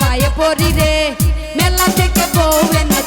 পায়ে পড়ি রে। মেলা থেকে বউ এনে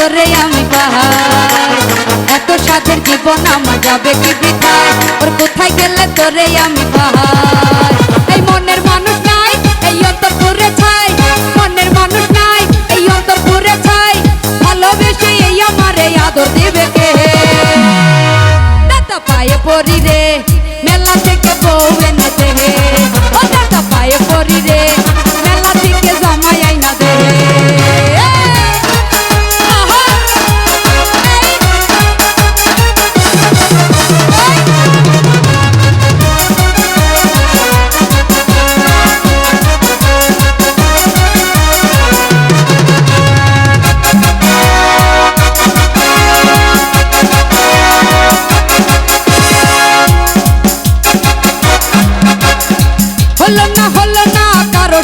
তোরে আমি পাহাই এত সাধের জীবন আমার যাবে কি বৃথায় ওর কোথায় গেলে তোরে আমি পাহাই এই মনের মানুষ নাই, এই অন্তর পুরে ছাই। মনের মানুষ নাই, এই অন্তর পুরে ছাই। ভালোবেসে এই আমার এই আদর কে? দাদা পায়ে রে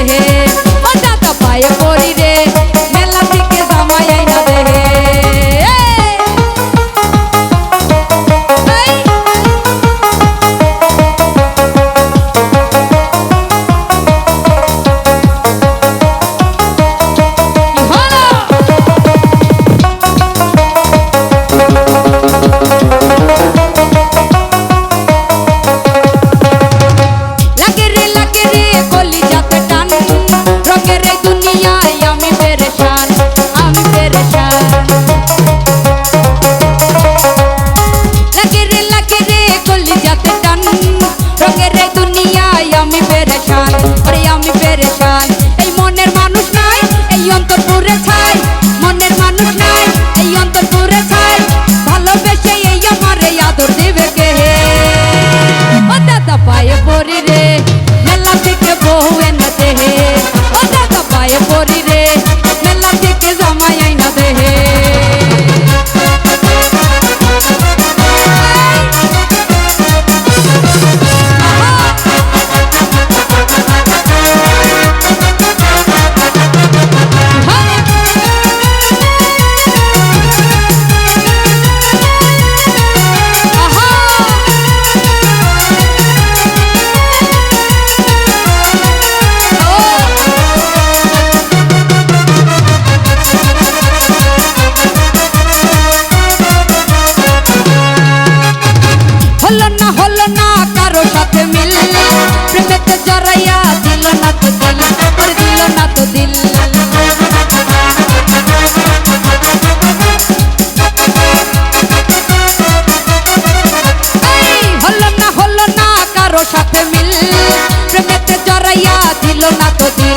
আইনা দেহে ছিল না তো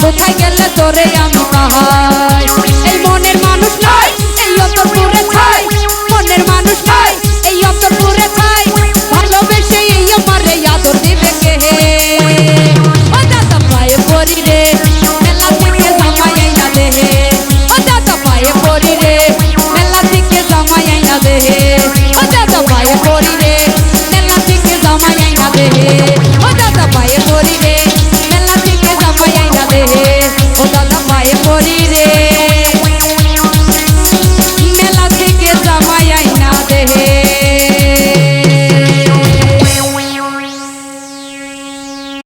তোরে আমি পাহাই এই মনের মানুষ নয় এই অন্তপুরে ছাই। মনের মানুষ নয় এই অন্তপুরে ছাই। ভালোবেসে এই আমারে আদর দিবে কে? ও দাদা পায়ে পড়ি রে, মেলা থেকে জামাই আইনা দেহে ও দাদা পায়ে পড়ি রে, মেলা থেকে জামাই আইনা দেহে ও দাদা পায়ে পড়ি রে, মেলা থেকে জামাই আইনা দেহে